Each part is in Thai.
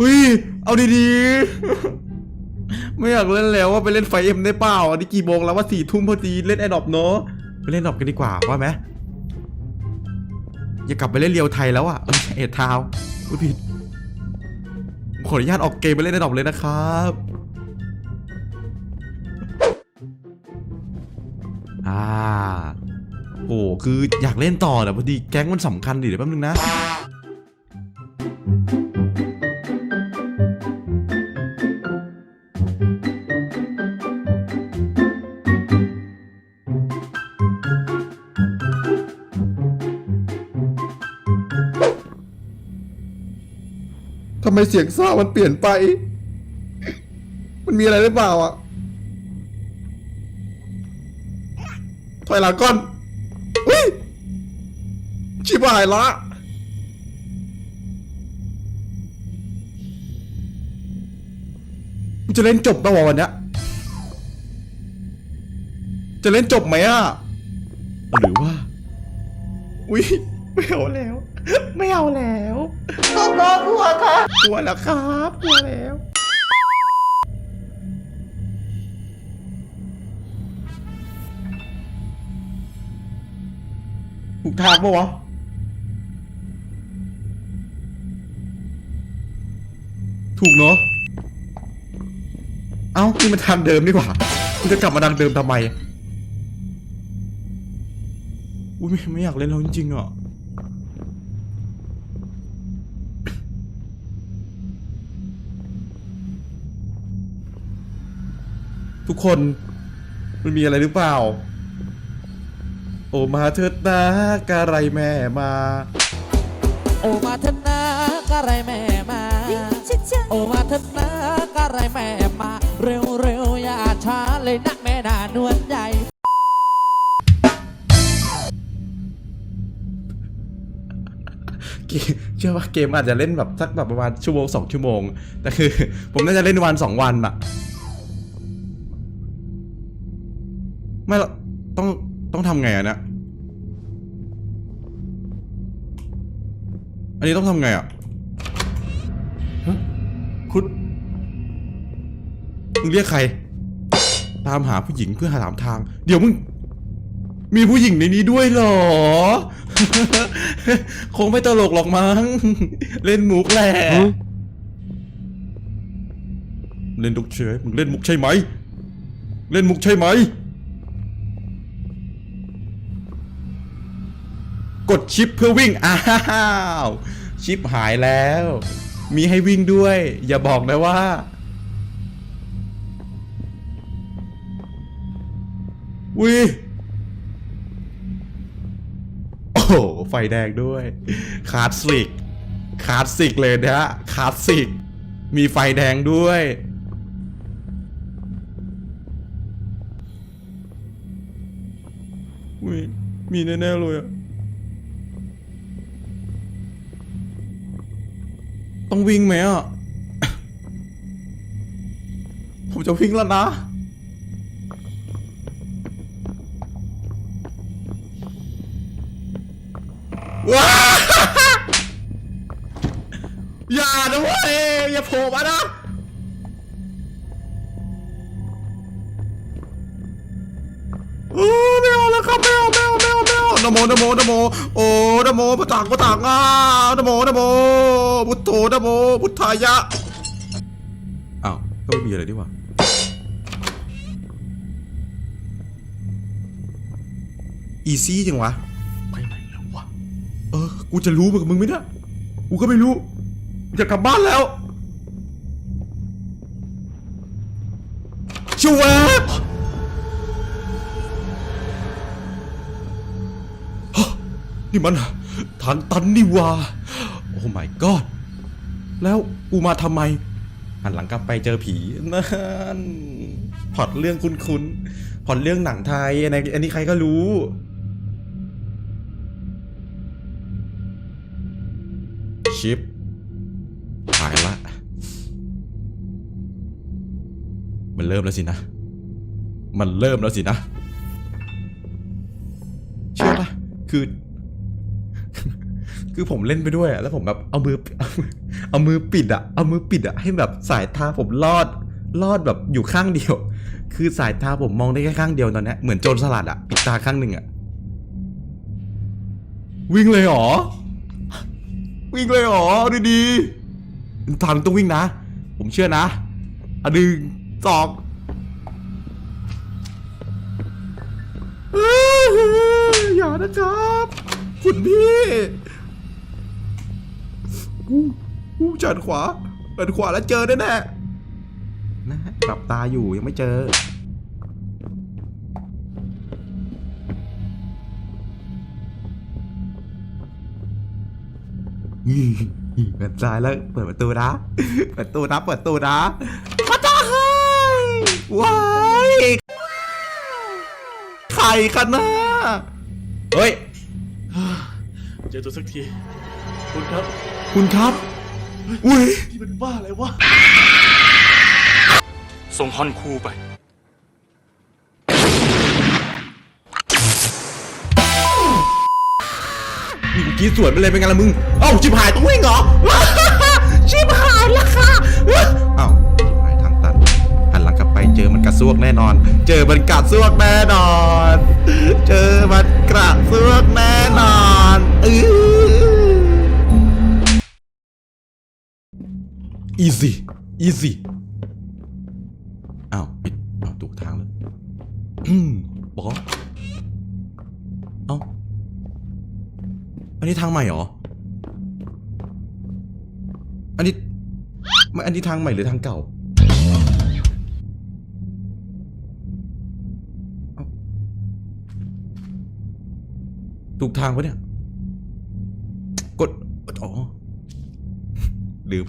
อุ้ย เอาดีๆ ไม่อยากเล่นแล้วว่าไปเล่นไฟเอ็มได้เปล่า อันนี้กี่โมงแล้วว่าสี่ทุ่มพอดีเล่นแอดดอปเนาะ ไปเล่นดอปกันดีกว่าว่าไหมอย่ากลับไปเล่นเรียวไทยแล้วอะเอ็ดทาวพูดผิด ขออนุญาตออกเกมไปเล่นแอดดอปเลยนะครับอ่าโอ้คืออยากเล่นต่อแต่พอดีแก๊งมันสำคัญดิเดี๋ยวแป๊บนึงนะ ทำไมเสียงซ่ามันเปลี่ยนไป มันมีอะไรหรือเปล่าอะถอยหลังก่อนอุ้ยชิบหายละมึงจะเล่นจบปะวะวันเนี้ยจะเล่นจบไหมอะ หรือว่า อุ้ยไม่เอาแล้ว ไม่เอาแล้วกลัวกลัวค่ะกลัวแล้วครับกลัวแล้ว ถูกทางปะวะถูกเนาะ เอ้านี่มันทางเดิมดีกว่ากูจะกลับมาทางเดิมทำไม อุ้ยไม่ไม่อยากเล่นแล้วจริงๆอะ ทุกคน มันมีอะไรหรือเปล่า โอมาเถิดนะกะไรแม่มา โอมาเถอะนะกะไรแม่มา โอมาเถอะนะกะไรแม่มา เร็วเร็วๆอย่าช้าเลยนะแม่นานวลใหญ่เกมเชื่อว่าเกมอาจจะเล่นแบบสักแบบประมาณชั่วโมงสองชั่วโมง แต่คือ ผมน่าจะเล่นวันสองวันอะ ไม่หรอกต้องต้องทำไงอะเนี่ยอันนี้ต้องทำไงอะฮะคุณมึงเรียกใคร ตามหาผู้หญิงเพื่อหาถามทาง เดี๋ยวมึง มีผู้หญิงในนี้ด้วยเหรอ คงไม่ตลกหรอกมั้ง เล่นมุกแหละ เล่นมุกใช่ไหมมึงเล่นมุกใช่ไหม เล่นมุกใช่ไหม ดชิปเพื่อวิ่ง อ้าว ชิปหายแล้ว มีให้วิ่งด้วย อย่าบอกนะว่า วิโอ้โห ไฟแดงด้วย คลาสสิก คลาสสิกเลยนะฮะ คลาสสิก มีไฟแดงด้วยอุ้ยมีแน่ๆเลยอะ ต้องวิ่งไหมอะ ผมจะวิ่งแล้วนะว้าอย่านะเว้ยอย่าโผล่มานะ นะโมนะโมนะโมโอ้นะโมพุทธังพุทธังอ่านะโมนะโมพุทโธนะโมพุทธายะอ้าวก็ไม่มีอะไรดีกว่าอีซี่จังวะไปไหนแล้ววะเออ กูจะรู้เหมือนกับมึงไหมเนี่ยกูก็ไม่รู้กูจะกลับบ้านแล้วชวบ นี่มันทางตันนี่วาโอ้ my god แล้วกูมาทำไมหันหลังกลับไปเจอผีนั่นพอดเรื่องคุ้นๆพล็อดเรื่องหนังไทยอันนี้อันนี้ใครก็รู้ชิปหายละ มันเริ่มแล้วสินะ มันเริ่มแล้วสินะ เชื่อปะคือ คือผมเล่นไปด้วยอะแล้วผมแบบเอามือเอามือเอามือปิดอะเอามือปิดอะให้แบบสายตาผมลอดลอดแบบอยู่ข้างเดียว คือสายตาผมมองได้แค่ข้างเดียวตอนนี้เหมือนโจรสลัดอะปิดตาข้างหนึ่งอะวิ่งเลยเหรอ วิ่งเลยเหรอดีๆทางต้องวิ่งนะ ผมเชื่อนะอันหนึ่งสองเอ้ยอย่านะครับ คุณพี่ อู้อู้จัดขวาจัดขวาแล้วเจอแน่แน่นะหลับตาอยู่ยังไม่เจอนี่เปิดซ้ายแล้วเปิดประตูนะ เปิดประตูนะเปิดประตูนะมาจ้าเฮ้ยว้ายใครกันนะเฮ้ย เจอตัวสักที คุณครับ คุณครับ อุ้ยที่เป็นบ้าอะไรวะ ส่งฮอนคูไป นี่กูกรีดสวนไปเลยเป็นไงล่ะมึง เอ้าชิบหายต้องวิ่งเหรอ ชิบหายแล้วค่ะเอ้าชิบหายทางตันหันหลังกลับไปเจอมันกระซวกแน่นอน เจอมันกระซวกแน่นอน เจอมันกระซวกแน่นอนเออ easy easy อ้าวปิดอ้าวถูกทางแล้วอืมบอกเอ้าอันนี้ทางใหม่เหรอ อันนี้ไม่อันนี้ทางใหม่หรือทางเก่าเอ้าถูกทางปะเนี่ย กด อ๋อ ลืม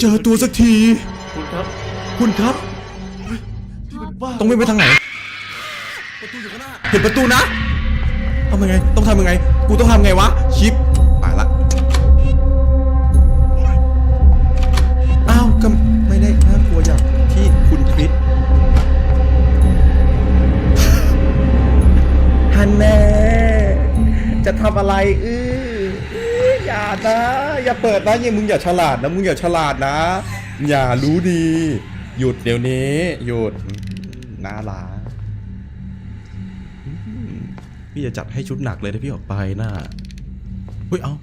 เจอตัวสักที คุณครับ คุณครับที่เป็นบ้าต้องวิ่งไปทางไหน ประตูอยู่ข้างหน้าเห็นประตูนะทำยังไง ต้องทำยังไง กูต้องทำไงวะ ชิปไปละ อ้าวก็ไม่ได้น่ากลัวอย่างที่คุณคิดฮันแน่จะทำอะไร อื้อ อย่านะ อย่าเปิดนะยังมึงอย่าฉลาดนะ มึงอย่าฉลาดนะ อย่ารู้ดี หยุดเดี๋ยวนี้หยุดน่ารักพี่จะจัดให้ชุดหนักเลยถ้าพี่ออกไปน่ะเฮ้ยเอา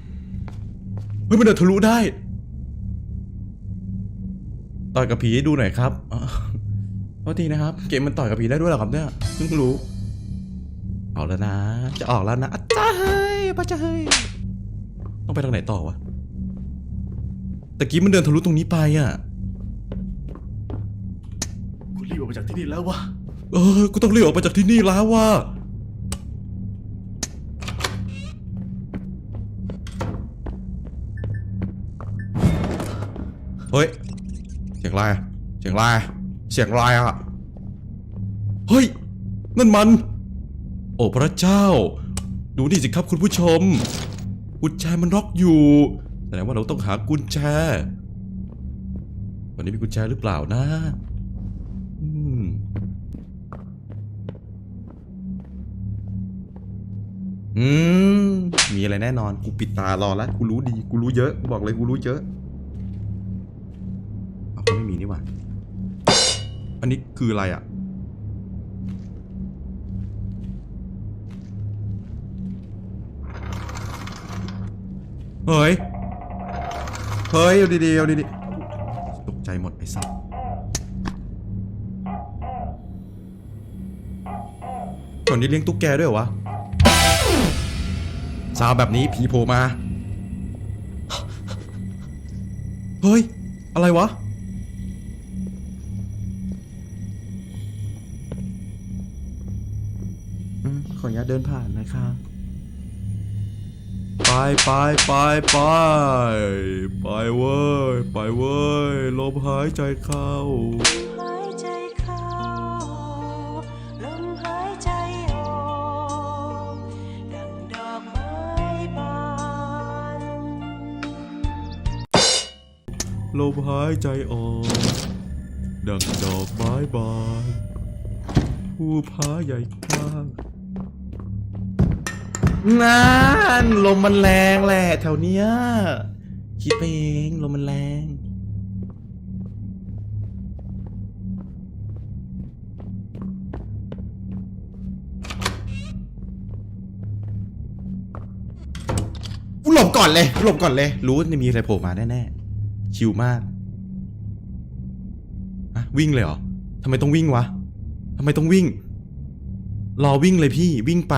เฮ้ยมันเดินทะลุได้ต่อยกับผีให้ดูหน่อยครับอ๋อโทษทีนะครับ เกมมันต่อยกับผีได้ด้วยเหรอครับเนี่ยเพิ่งรู้เอาแล้วนะ จะออกแล้วนะอาจ้าเฮ้ยป้าจ้าเฮ้ย ไปทางไหนต่อวะตะกี้มันเดินทะลุตรงนี้ไปอะคุณรีบออกไปจากที่นี่แล้ววะเออ กูต้องรีบออกไปจากที่นี่แล้วว่ะ เฮ้ย เสียงอะไรอะเสียงอะไรอะเสียงอะไรอะ เฮ้ย นั่นมัน โอ้พระเจ้า ดูนี่สิครับคุณผู้ชม กุญแจมันล็อกอยู่แสดงว่าเราต้องหากุญแจ วันนี้มีกุญแจหรือเปล่านะอืมมมีอะไรแน่นอน กูปิดตารอแล้วกูรู้ดี กูรู้เยอะ กูบอกเลยกูรู้เยอะ เอาก็ไม่มีนี่หว่า อันนี้คืออะไรอะ เฮ้ย เฮ้ยเอาดีๆเอาดีๆตกใจหมดไอ้สัสก่อนนี้เลี้ยงตุ๊กแกด้วยวะซาวแบบนี้ผีโผล่มา เฮ้ย อะไรวะ ขออนุญาตเดินผ่านนะคะ ไปไปไปไปไปเว้ยไปเว้ยลมหายใจเข้า ลมหายใจออกดังดอกไม้บานลมหายใจออก ดังดอกไม้บาน ผู้พ้าใหญ่ข้าง นั่นลมมันแรงแหละแถวเนี้ยคิดไปเองลมมันแรง กูหลบก่อนเลยกูหลบก่อนเลย รู้ว่าจะมีอะไรโผล่มาแน่ๆชิวมากอะวิ่งเลยเหรอทำไมต้องวิ่งวะทำไมต้องวิ่ง รอวิ่งเลยพี่วิ่งไป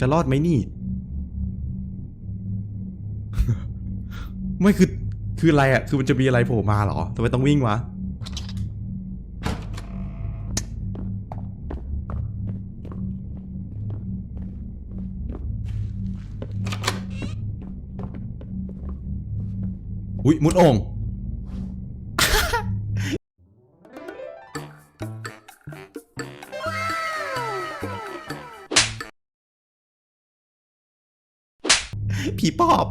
จะรอดไหมนี่ ไม่คือคืออะไรอะคือมันจะมีอะไรโผล่มาเหรอทำไมต้องวิ่งวะอุ้ยมุดโอ่งผีปอบ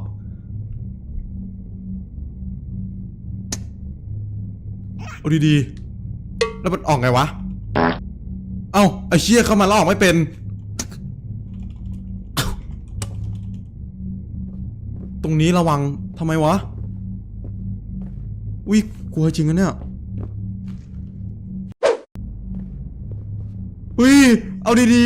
เอาดีๆ แล้วมันออกไงวะ เอ้าไอเชี่ยเข้ามาแล้วออกไม่เป็น ตรงนี้ระวังทำไมวะวิกลัวจริงอะเนี่ยวิเอาดี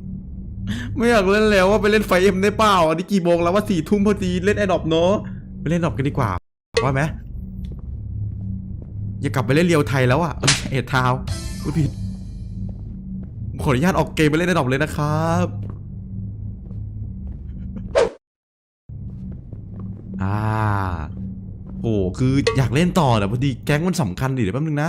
ๆ ไม่อยากเล่นแล้วว่าไปเล่นไฟเอ็มได้เปล่า อันนี้กี่โมงแล้วว่าสี่ทุ่มพอดีเล่นไอดอปเนาะไปเล่นดอปกันดีกว่า ว่าไหม อย่ากลับไปเล่นเรียวไทยแล้วอะเออเอ็ดท้าวพูดผิดขออนุญาตออกเกมไปเล่นในดอกเลยนะครับอ่าโอ้คืออยากเล่นต่อแต่พอดีแก๊งมันสำคัญดิเดี๋ยวแป๊บนึงนะ